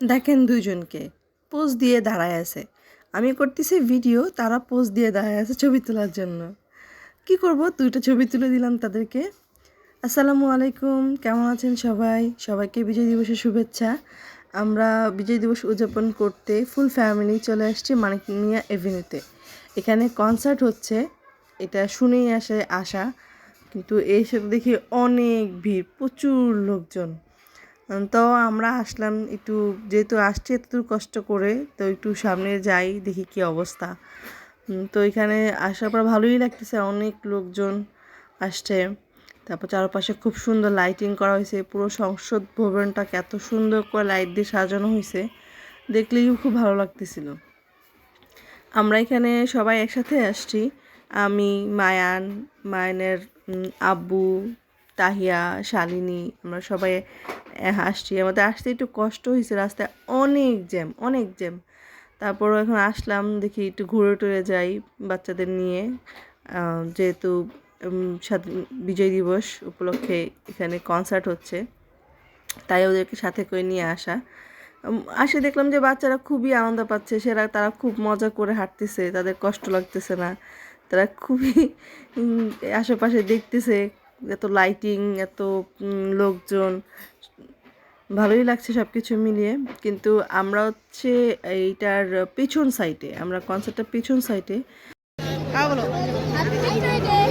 দেখেন দুইজনকে। পোজ দিয়ে দাঁড়ায় আছে। আমি করতেছি ভিডিও, তারা পোজ দিয়ে দাঁড়ায় আছে ছবি তোলার জন্য। কি করব? দুইটা ছবি তুলে দিলাম তাদেরকে। আসসালামু আলাইকুম, কেমন আছেন সবাই? সবাইকে বিজয় দিবসের শুভেচ্ছা। আমরা বিজয় দিবস উদযাপন করতে ফুল ফ্যামিলি চলে আসছি মানিকমিয়া এভিনিউতে এখানে কনসার্ট হচ্ছে, এটা শুনেই আসে আসা কিন্তু এইসব দেখি অনেক ভিড়, প্রচুর লোকজন। তো আমরা আসলাম একটু, যেহেতু আসছি এত কষ্ট করে, তো একটু সামনে যাই, দেখি কি অবস্থা। তো এখানে আসার পর ভালোই লাগতেছে, অনেক লোকজন আসছে। তারপর চারপাশে খুব সুন্দর লাইটিং করা হয়েছে, পুরো সংসদ ভবনটাকে এত সুন্দর করে লাইট দিয়ে সাজানো হয়েছে, দেখলেই খুব ভালো লাগতেছিল। আমরা এখানে সবাই একসাথে আসছি, আমি, মায়ান, মায়ানের আব্বু তাহিয়া, শালিনী, আমরা সবাই আসছি। আমাদের আসতে একটু কষ্ট হয়েছে, রাস্তায় অনেক জ্যাম অনেক জ্যাম। তারপরও এখন আসলাম, দেখি একটু ঘুরে টুরে যাই বাচ্চাদের নিয়ে। যেহেতু বিজয় দিবস উপলক্ষে এখানে কনসার্ট হচ্ছে, তাই ওদেরকে সাথে করে নিয়ে আসা। আসে দেখলাম যে বাচ্চারা খুবই আনন্দ পাচ্ছে, সেরা, তারা খুব মজা করে হাঁটতেছে, তাদের কষ্ট লাগতেছে না। তারা খুবই আশেপাশে দেখতেছে এত লাইটিং এত লোকজন ভালোই লাগছে সব কিছু মিলিয়ে। কিন্তু আমরা হচ্ছে এইটার পিছন সাইডে আমরা কনসার্টটার পিছন সাইডে Day!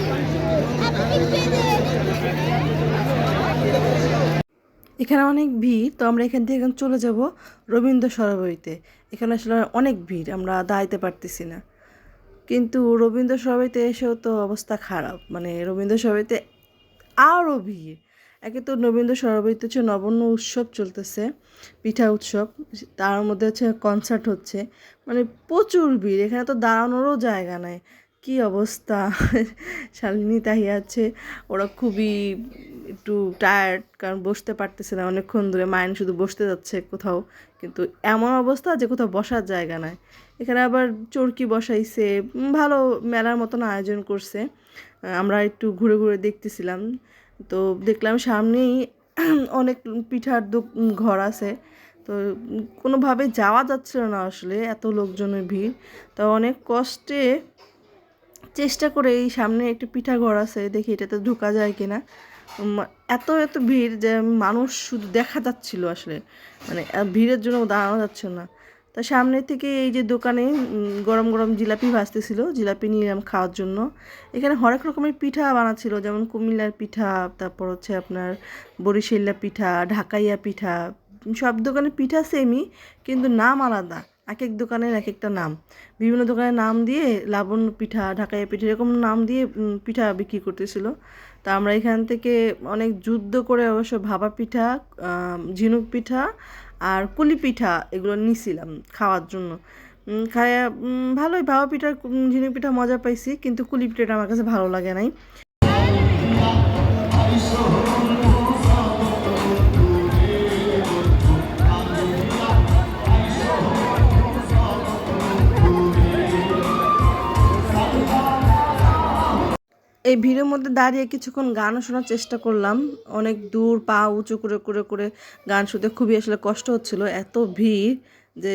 এখানে অনেক ভিড় তো আমরা এখান থেকে এখন চলে যাব রবীন্দ্র সরোবরীতে। এখানে আসলে অনেক ভিড় আমরা দাঁড়াইতে পারতেছি না। কিন্তু রবীন্দ্র সরোবরীতে এসেও তো অবস্থা খারাপ। মানে রবীন্দ্র সরোবরীতে আরও ভিড় একে তো নবীন্দ্র সরোবরীতে হচ্ছে নবান্ন উৎসব চলতেছে, পিঠা উৎসব। তার মধ্যে হচ্ছে কনসার্ট হচ্ছে। মানে প্রচুর ভিড়, এখানে তো দাঁড়ানোরও জায়গা নাই। কি অবস্থা? শালিনী তাই আছে। ওরা খুবই একটু টায়ার্ড কারণ বসতে পারতেছে না অনেকক্ষণ ধরে। মাইন্ড শুধু বসতে যাচ্ছে কোথাও। কিন্তু এমন অবস্থা যে কোথাও বসার জায়গা নাই। এখানে আবার চরকি বসাইছে। ভালো মেলার মতন আয়োজন করছে। আমরা একটু ঘুরে ঘুরে দেখতেছিলাম। তো দেখলাম সামনেই অনেক পিঠার ঘর আছে। তো কোনোভাবে যাওয়া যাচ্ছিল না আসলে। এত লোকজনের ভিড়। তো অনেক কষ্টে চেষ্টা করে এই সামনে একটি পিঠা ঘর আছে, দেখি এটাতে ঢোকা যায় কিনা। এত এত ভিড় যে মানুষ শুধু দেখা যাচ্ছিল আসলে। মানে ভিড়ের জন্য দাঁড়ানো যাচ্ছিল না। তা সামনে থেকে এই যে দোকানে গরম গরম জিলাপি ভাজতেছিল। জিলাপি নিলাম খাওয়ার জন্য। এখানে হরেক রকমের পিঠা বানাচ্ছিল, যেমন কুমিল্লার পিঠা, তারপর হচ্ছে আপনার বরিশাল্লা পিঠা, ঢাকাইয়া পিঠা। সব দোকানে পিঠা সেমই কিন্তু নাম আলাদা। এক এক দোকানের এক একটা নাম। বিভিন্ন দোকানের নাম দিয়ে লাবণ পিঠা, ঢাকাইয়া পিঠা এরকম নাম দিয়ে পিঠা বিক্রি করতেছিল। তা আমরা এখান থেকে অনেক যুদ্ধ করে অবশ্য ভাপা পিঠা ঝিনুক পিঠা আর কুলি পিঠা এগুলো নিছিলাম খাওয়ার জন্য। খায়া ভালোই ভাপা পিঠার ঝিনুক পিঠা মজা পাইছি, কিন্তু কুলি পিঠাটা আমার কাছে ভালো লাগে নাই। এই ভিড়ের মধ্যে দাঁড়িয়ে কিছুক্ষণ গানও শোনার চেষ্টা করলাম। অনেক দূর পা উঁচু করে করে করে গান শুনতে খুবই আসলে কষ্ট হচ্ছিল, এত ভিড় যে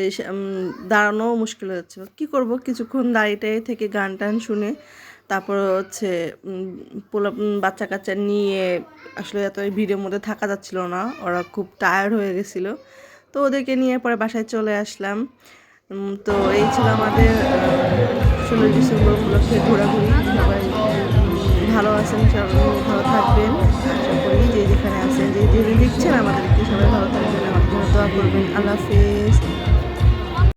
দাঁড়ানোও মুশকিল হয়ে যাচ্ছিল। কী করব? কিছুক্ষণ দাঁড়িয়ে থেকে গান টান শুনে তারপর হচ্ছে বাচ্চা কাচ্চা নিয়ে আসলে এত ভিড়ের মধ্যে থাকা যাচ্ছিল না, ওরা খুব টায়ার্ড হয়ে গেছিল। তো ওদেরকে নিয়ে পরে বাসায় চলে আসলাম। তো এই ছিল আমাদের ষোলোই ডিসেম্বর উপলক্ষে ঘোরাঘুরি। সবাই ভালো আছেন সবাই ভালো থাকবেন। আশা করি যে যেখানে আছেন, যে যে দেখছেন আমাদেরকে সবাই ভালো থাকবেন। আমার জন্য দোয়া করবেন। আল্লাহ হাফেজ।